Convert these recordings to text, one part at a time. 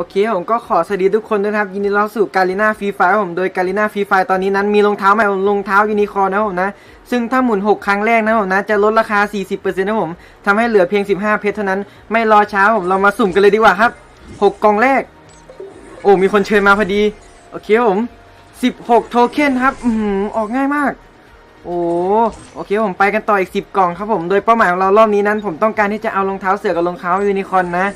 โอเคผมก็ขอสวัสดีทุกคนด้วยนะครับยินดีต้อนรับสู่การีนาฟรีไฟผมโดยการีนาฟรีไฟตอนนี้นั้นมีรองเท้าใหม่ผมรองเท้ายูนิคอร์นะผมนะ ซึ่งถ้าหมุน 6 ครั้งแรกนะผมนะ จะลดราคา 40%นะครับผมทำให้เหลือเพียง 15 เพชรเท่านั้นไม่รอช้าผมเรามาสุ่มกันเลยดีกว่าครับ 6 กล่องแรก โอ้มีคนเชิญมาพอดี โอเคครับผม 16 โทเค็นครับอือหือออกง่ายมาก โอ้โอเคผมไปกันต่ออีก 10 กล่องครับผมโดยเป้าหมายของเรารอบนี้นั้น ผมต้องการที่จะเอารองเท้าเสือกับรองเท้ายูนิคอร์นนะ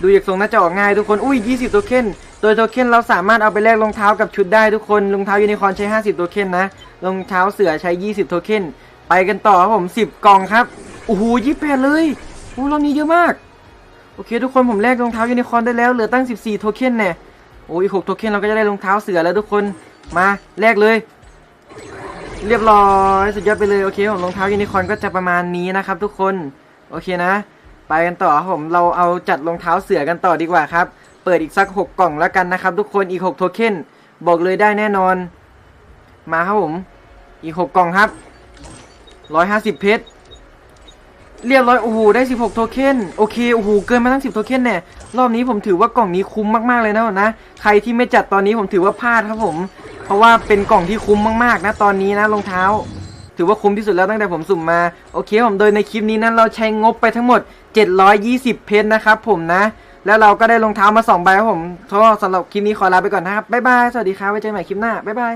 ดูจากทรงน่าจะออกง่ายทุกคน อุ้ย 20 โทเค็น โดยโทเค็นเราสามารถเอาไปแลกรองเท้ากับชุดได้ทุกคน รองเท้ายูนิคอร์นใช้ 50 โทเค็นนะ รองเท้าเสือใช้ 20 โทเค็น ไปกันต่อครับผม 10 กล่องครับ โอ้โห28 เลยโอ้รอบนี้เยอะมาก โอเค ทุกคนผมแลกรองเท้ายูนิคอร์นได้แล้ว เหลือตั้ง 14 โทเค็นเนี่ย โอ้ย6โทเค็นเราก็จะได้รองเท้าเสือแล้วทุกคน มาแลกเลย เรียบร้อย สุดยอดไปเลย โอเคผมรองเท้ายูนิคอร์นก็จะประมาณนี้นะครับทุกคน โอเคนะ ไปกันต่อผมเราเอาจัดรองเท้าเสือกันต่อดีกว่าครับ เปิดอีกสัก 6 กล่องแล้วกันนะครับ ทุกคนอีก 6 โทเค็นบอกเลยได้แน่นอน มาครับผม อีก 6 กล่องครับ 150 เพชรเรียบร้อยโอ้โหได้ 16 โทเค็นโอเคโอ้โหเกินมาตั้ง 10 โทเค็นเนี่ยรอบนี้ผมถือว่ากล่องนี้คุ้มมากๆเลยนะนะ ใครที่ไม่จัดตอนนี้ผมถือว่าพลาดครับผม เพราะว่าเป็นกล่องที่คุ้มมากๆนะตอนนี้นะรองเท้า ถือว่าคุ้มที่สุดแล้วตั้งแต่ผมสุ่มมา โอเคผมโดยในคลิปนี้นั้นเราใช้งบไปทั้งหมด 720 เพชรนะครับผมนะ แล้วเราก็ได้รองเท้ามา2ใบครับผมก็สำหรับคลิปนี้ขอลาไปก่อนนะครับบ๊ายบาย สวัสดีครับไว้เจอกันใหม่คลิปหน้าบ๊ายบาย